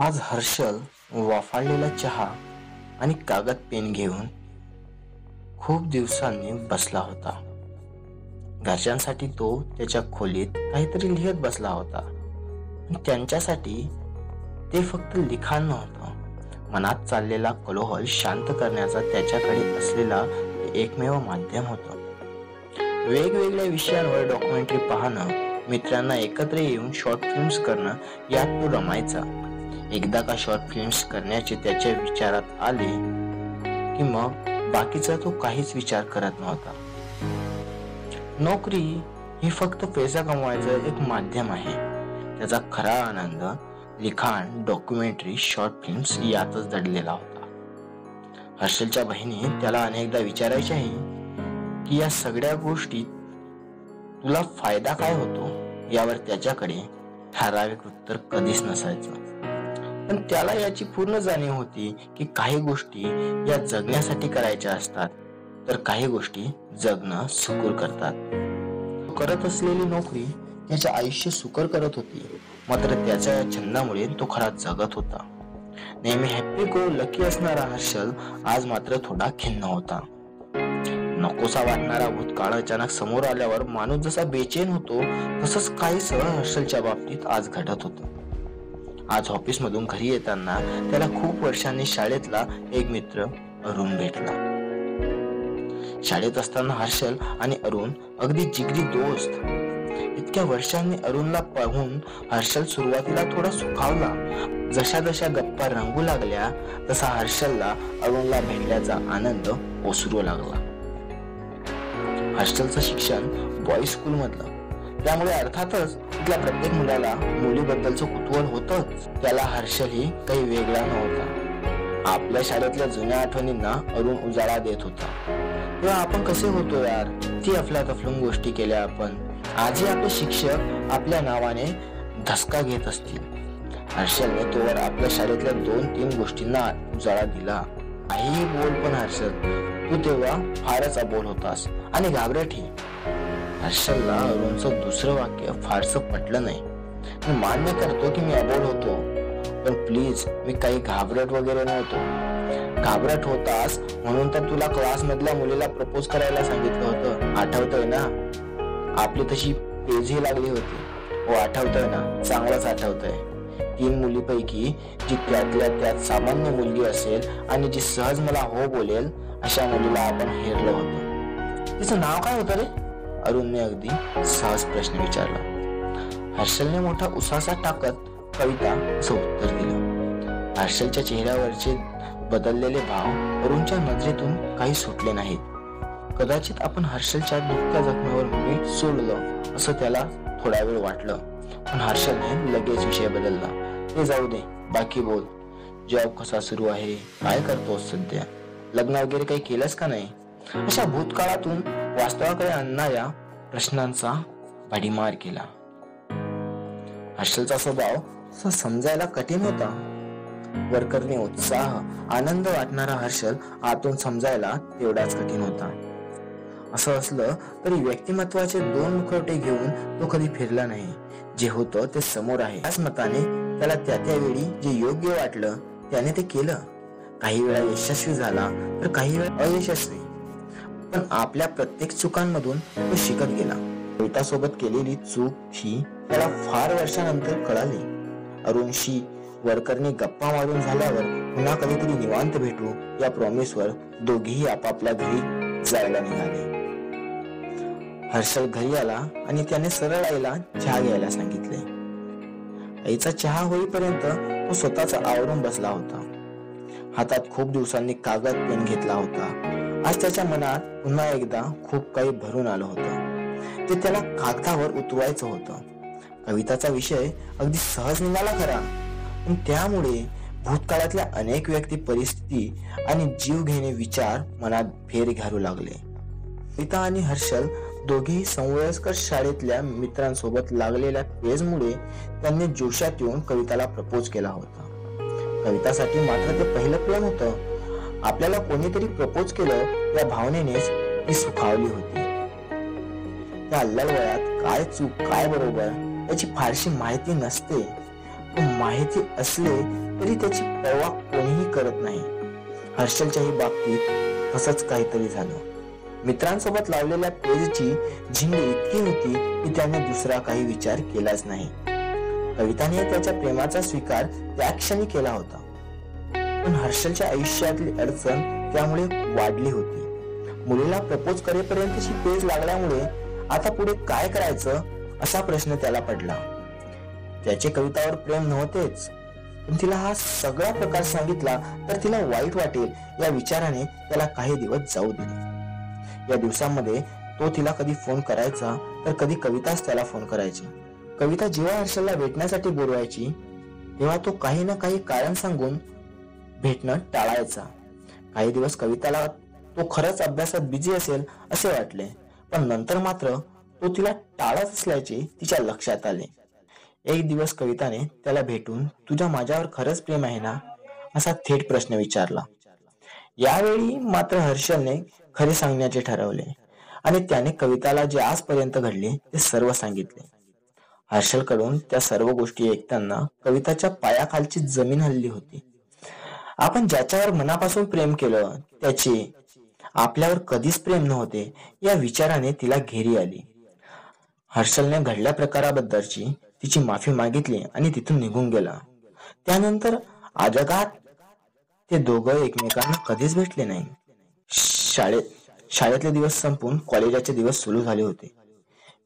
आज हर्षल वाफाळलेला चहा आणि कागद पेन घेऊन खूप दिवसांनी बसला होता. घरच्यांसाठी तो त्याच्या खोलीत काहीतरी लिहत बसला होता. त्यांच्यासाठी ते फक्त लिखाण नव्हतं. मनात चाललेला कलोहल शांत करण्याचा त्याच्याकडे असलेला एकमेव माध्यम होतं. वेगवेगळ्या विषयांवर डॉक्युमेंटरी पाहणं मित्रांना एकत्र येऊन शॉर्ट फिल्म्स करणं यात तो रमायचा. एकदा का शॉर्ट फिल्म्स करण्याचे त्याच्या विचारात आले की मग बाकीचा तो काहीच विचार करत नव्हता. नोकरी ही फक्त पैसा कमवायचं एक माध्यम आहे. त्याचा खरा आनंद लिखाण डॉक्युमेंटरी शॉर्ट फिल्म्स यातच दडलेला होता. हर्षलच्या बहिणी त्याला अनेकदा विचारायच्याही की या सगळ्या गोष्टीत तुला फायदा काय होतो? यावर त्याच्याकडे ठराविक उत्तर कधीच नसायचं. पण त्याला याची पूर्ण जाणीव होती की काही गोष्टी या जगण्यासाठी करायच्या असतात. तर काही गोष्टी जगणं सुकर करतात. करत असलेली नोकरी त्याचे आयुष्य सुकर करत होती. मात्र त्याच्या या छंदामुळे तो खरा जगत होता. नेहमी हॅप्पी गो लकी असणारा हर्षल आज मात्र थोडा खिन्न होता. नकोसा वाटणारा भूतकाळ अचानक समोर आल्यावर माणूस जसा बेचैन होतो तसंच काहीच हर्षलच्या बाबतीत आज घडत होतं. आज ऑफिसमधून घरी येताना त्याला खूप वर्षांनी शाळेतला एक मित्र अरुण भेटला. शाळेत असताना हर्षल आणि अरुण अगदी जिगरी दोस्त. इतक्या वर्षांनी अरुणला पाहून हर्षल सुरुवातीला थोडा सुखावला. जशा जशा गप्पा रंगू लागल्या तसा हर्षलला अरुणला भेटल्याचा आनंद ओसरू लागला. हर्षलचं शिक्षण बॉईज स्कूल मधलं. त्यामुळे अर्थातच तिथल्या प्रत्येक मुलाला मुलीबद्दलचं कुतूहल होतच. त्याला हर्षलही काही वेगळा नव्हता. आपल्या शाळेतल्या जुन्या आठवणींना अरुण उजाळा देत होता. तेव्हा आपण कसे होतो यार? ती अफल्यात अफलून गोष्टी केल्या आपण. आजही आपले शिक्षक आपल्या नावाने धसका घेत असतील. हर्षलने तोवर आपल्या शाळेतल्या दोन तीन गोष्टींना उजाळा दिला. काहीही बोल पण हर्षल. तू तेव्हा फारच अबोल होतास. आणि घाबरटही हर्षलला अरुणचं दुसरं वाक्य फारस पटलं नाही. मी मान्य करतो की मी अबोल होतो पण प्लीज मी काही घाबरट वगैरे नव्हतो. घाबरट होतास म्हणून तर तुला क्लास मधल्या मुलीला प्रपोज करायला सांगितलं होतं. आठवतंय ना? आपली तशी पेजही लागली होती. हो आठवतंय ना? चांगलंच आठवतंय. तीन मुलीपैकी जी त्यातल्या त्यात सामान्य मुलगी असेल आणि जी सहज मला हो बोलेल अशा मुलीला आपण हेरलं होतं. तिचं नाव काय होतं रे? अरुणने अगदी सहज प्रश्न विचारला. हर्षलने मोठा उसासा टाकत कविता असं उत्तर दिलं. हर्षलच्या चेहऱ्यावरचे बदललेले भाव अरुणच्या नजरेतून काही सुटले नाहीत. कदाचित आपण हर्षलच्या दुःखच्या जखमेवर मीठ सोडलं असं त्याला थोडा वेळ वाटलं. पण हर्षलने लगेच विषय बदलला. ते जाऊ दे बाकी बोल. जॉब कसा सुरू आहे? काय करतोस सध्या? लग्न वगैरे काही केलंस का नाही? अशा भूतकाळातून वास्तवाकडे आणणाऱ्या प्रश्नांचा भडीमार केला. हर्षलचा स्वभाव समजायला कठीण होता. वर्करने उत्साह आनंद वाटणारा हर्षल आतून समजायला तेवढाच कठीण होता. असं असलं तरी व्यक्तिमत्वाचे दोन मुखवटे घेऊन तो कधी फिरला नाही. जे होतं ते समोर आहे. त्याच मताने त्याला त्या त्यावेळी जे योग्य वाटलं त्याने ते केलं. काही वेळा यशस्वी झाला तर काही वेळा अयशस्वी. पण आपल्या प्रत्येक चुकांमधून तो शिकत गेला. बेटासोबत केलेली चूक ही त्याला फार वर्षानंतर कळाली. अरुणशी वरकरने गप्पा मारून झाल्यावर पुन्हा कधीतरी निवांत भेटू या प्रॉमिसवर दोघेही आपापल्या घरी जायला निघाले. हर्षल घरी आला आणि त्याने सरळ आईला चहा घ्यायला सांगितले. आईचा चहा होईपर्यंत तो स्वतःचा आवरून बसला होता. हातात खूप दिवसांनी कागद पेन घेतला होता. आज त्याच्या मनात पुन्हा एकदा खूप काही भरून आलं होतं. ते त्याला कागदावर उतरवायचं होतं. कविताचा विषय अगदी सहज निघाला खरा. पण त्यामुळे भूतकाळातल्या अनेक व्यक्ती परिस्थिती आणि जीव घेणे विचार मनात फेर घालू लागले. कविता आणि हर्षल दोघेही संवयस्कर शाळेतल्या मित्रांसोबत लागलेल्या पेजमुळे त्यांनी जोशात येऊन कविताला प्रपोज केला होता. कवितासाठी मात्र ते पहिलं प्रेम होतं. आपल्याला कोणीतरी प्रपोज केलं त्या भावनेनेच ती सुखावली होती. त्या अल्लाल वयात काय चूक काय बरोबर याची फारशी माहिती नसते. पण माहिती असले तरी त्याची पर्वा कोणीही करत नाही. हर्षलच्याही बाबतीत तसंच काहीतरी झालं. मित्रांसोबत लावलेल्या पेजची झिंग इतकी होती की त्याने दुसरा काही विचार केलाच नाही. कविताने त्याच्या प्रेमाचा स्वीकार त्या क्षणी केला होता. पण हर्षलच्या आयुष्यातली अडचण त्यामुळे वाढली होती. मुलीला प्रपोज करेपर्यंतची पेज लागल्यामुळे आता पुढे काय करायचं असा प्रश्न त्याला पडला. त्याचे कवितावर प्रेम नव्हतेच पण तिला हा सगळा प्रकार सांगितला तर तिला वाईट वाटेल या विचाराने त्याला काही दिवस जाऊ दिले. या दिवसांमध्ये तो तिला कधी फोन करायचा तर कधी कविताच त्याला फोन करायची. कविता जेव्हा हर्षलला भेटण्यासाठी बोलवायची तेव्हा तो काही ना काही कारण सांगून भेटणं टाळायचा. काही दिवस कविताला तो खरंच अभ्यासात बिझी असेल असे वाटले. पण नंतर मात्र तो तिला टाळत असल्याचे तिच्या लक्षात आले. एक दिवस कविताने त्याला भेटून तुझ्या माझ्यावर खरंच प्रेम आहे ना? असा थेट प्रश्न विचारला. यावेळी मात्र हर्षलने खरे सांगण्याचे ठरवले आणि त्याने कविताला जे आजपर्यंत घडले ते सर्व सांगितले. हर्षलकडून त्या सर्व गोष्टी ऐकताना कविताच्या पायाखालची जमीन हल्ली होती. आपण ज्याच्यावर मनापासून प्रेम केलं त्याचे आपल्यावर कधीच प्रेम नव्हते या विचाराने तिला घेरी आली. हर्षलने घडल्या प्रकाराबद्दलची तिची माफी मागितली आणि तिथून निघून गेला. त्यानंतर आजगात ते दोघं एकमेकांना कधीच भेटले नाही. शाळेत शाळेतले दिवस संपून कॉलेजाचे दिवस सुरू झाले होते.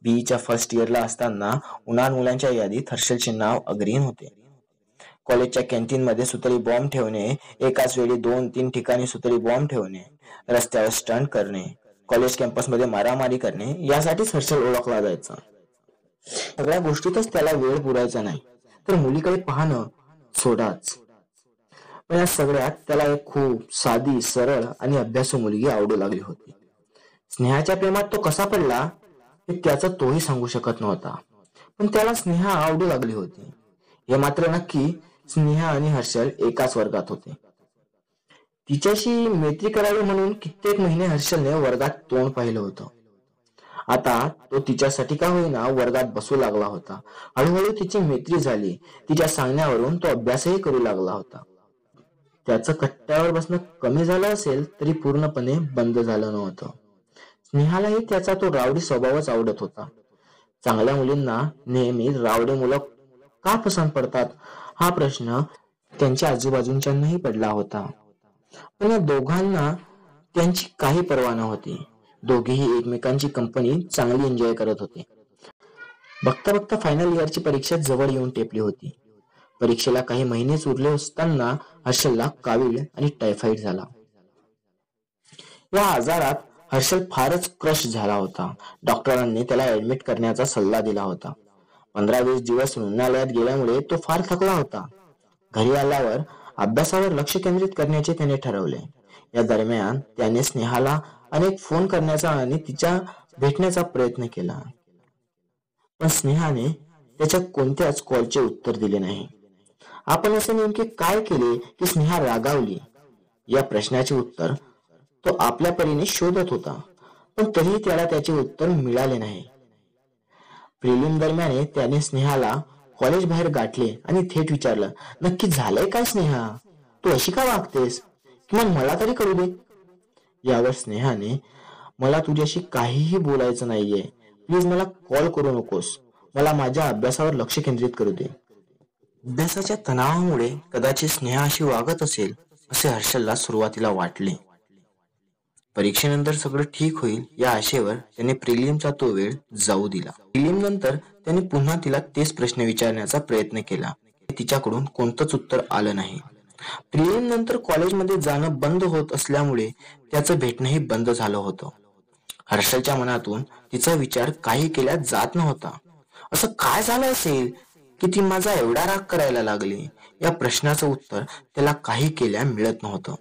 बीईच्या फर्स्ट इयरला असताना उन्हाळ मुलांच्या यादीत हर्षलचे नाव अग्रीन होते. कॉलेजच्या कॅन्टीन मध्ये सुतळी बॉम्ब ठेवणे एकाच वेळी दोन तीन ठिकाणी सुतळी बॉम्ब ठेवणे रस्त्यावर स्टंट करणे कॉलेज कॅम्पसमध्ये मारामारी करणे यासाठीच हर्षल ओळखला जायचा. सगळ्या गोष्टीतच त्याला वेळ पुरायचा नाही. तर मुलीकडे पाहणं सोडाच. पण या सगळ्यात त्याला एक खूप साधी सरळ आणि अभ्यासू मुलगी आवडू लागली होती. स्नेहाच्या प्रेमात तो कसा पडला हे त्याचा तोही सांगू शकत नव्हता. पण त्याला स्नेहा आवडू लागली होती. हे मात्र नक्की स्नेहा आणि हर्षल एकाच वर्गात होते. तिच्याशी मैत्री करावी म्हणून कित्येक महिने हर्षलने वर्गात तोंड पाहिलं होतं. आता तो तिच्यासाठी का होईना वर्गात बसू लागला होता. हळूहळू तिची मैत्री झाली. तिच्या सांगण्यावरून तो अभ्यासही करू लागला होता. त्याचं कट्ट्यावर बसणं कमी झालं असेल तरी पूर्णपणे बंद झालं नव्हतं. स्नेहालाही त्याचा तो रावडी स्वभावच आवडत होता. चांगल्या मुलींना नेहमी रावडी मुलं का पसंत पडतात? हा प्रश्न त्यांच्या आजूबाजूंच्यांनाही पडला होता. पण या दोघांना त्यांची काही पर्वा नव्हती. दोघेही एकमेकांची कंपनी चांगली एन्जॉय करत होते. बघता बघता फायनल इयरची परीक्षा जवळ येऊन टेपली होती. परीक्षेला काही महिनेच उरले असताना हर्षलला कावीळ आणि टायफॉइड झाला. या आजारात हर्षल फारच क्रश झाला होता. डॉक्टरांनी त्याला ऍडमिट करण्याचा सल्ला दिला होता. पंधरा वीस दिवस रुग्णालयात गेल्यामुळे तो फार थकला होता. घरी आल्यावर अभ्यासावर लक्ष केंद्रित करण्याचे त्याने ठरवले. या दरम्यान त्याने स्नेहाला अनेक फोन करण्याचा आणि तिच्या भेटण्याचा प्रयत्न केला. पण स्नेहाने त्याच्या कोणत्याच कॉलचे उत्तर दिले नाही. आपण असे नेमके काय केले की स्नेहा रागावली? या प्रश्नाचे उत्तर तो आपल्या परीने शोधत होता. पण तरीही त्याला त्याचे उत्तर मिळाले नाही. प्रिलिम दरम्यान त्याने स्नेहाला कॉलेज बाहेर गाठले आणि थेट विचारलं नक्की झालंय काय स्नेहा? तू अशी का वागतेस? किंवा मला तरी करू दे. यावर स्नेहाने मला तुझ्याशी काहीही बोलायचं नाहीये. प्लीज मला कॉल करू नकोस. मला माझ्या अभ्यासावर लक्ष केंद्रित करू दे. अभ्यासाच्या तणावामुळे कदाचित स्नेहा अशी वागत असेल असे हर्षलला सुरुवातीला वाटले. परीक्षेनंतर सगळं ठीक होईल या आशेवर त्याने प्रिलियमचा तो वेळ जाऊ दिला. प्रिलियम नंतर त्याने पुन्हा तिला तेच प्रश्न विचारण्याचा प्रयत्न केला. तिच्याकडून कोणतंच उत्तर आलं नाही. प्रिलियम नंतर कॉलेजमध्ये जाणं बंद होत असल्यामुळे त्याचं भेटणंही बंद झालं होतं. हर्षलच्या मनातून तिचा विचार काही केल्या जात नव्हता. असं काय झालं असेल? की ती माझा एवढा राग करायला लागली. या प्रश्नाचं उत्तर त्याला काही केल्या मिळत नव्हतं.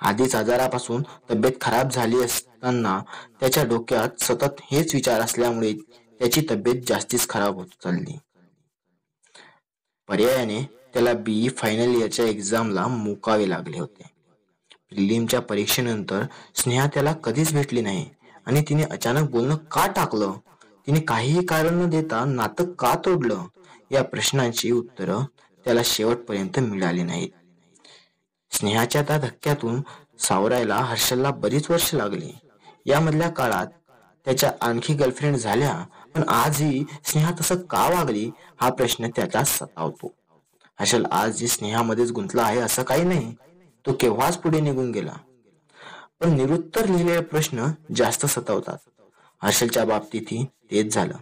आधीच आजारापासून तब्येत खराब झाली असताना त्याच्या डोक्यात सतत हेच विचार असल्यामुळे त्याची तब्येत जास्तीच खराब होत चालली. पर्यायाने त्याला बीई फायनल इयरच्या एक्झामला मुकावे लागले होते. प्रिलिमच्या परीक्षेनंतर स्नेहा त्याला कधीच भेटली नाही आणि तिने अचानक बोलणं का टाकलं? तिने काहीही कारण न देता नातं का तोडलं? या प्रश्नांची उत्तरं त्याला शेवटपर्यंत मिळाली नाहीत. स्नेहाच्या त्या धक्क्यातून सावरायला हर्षलला बरीच वर्ष लागली. यामधल्या काळात त्याच्या आणखी गर्लफ्रेंड झाल्या पण आजही स्नेहा तसं का वागली हा प्रश्न त्याचा सतावतो. हर्षल आज जी स्नेहामध्येच गुंतला आहे असं काही नाही तो केव्हाच पुढे निघून गेला. पण निरुत्तर लिहिलेले प्रश्न जास्त सतावतात. हर्षलच्या बाबतीतही तेच झालं.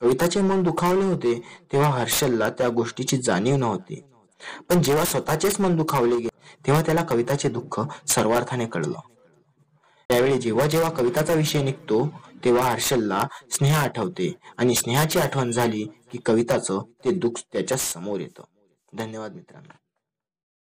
कविताचे मन दुखावले होते तेव्हा हर्षलला त्या गोष्टीची जाणीव नव्हती. पण जेव्हा स्वतःचेच मन दुखावले गेले तेव्हा त्याला कविताचे दुःख सर्वार्थाने कळलं. त्यावेळी जेव्हा जेव्हा कविताचा विषय निघतो तेव्हा हर्षलला स्नेहा आठवते आणि स्नेहाची आठवण झाली की कविताचं ते दुःख त्याच्यासमोर येतं. धन्यवाद मित्रांनो.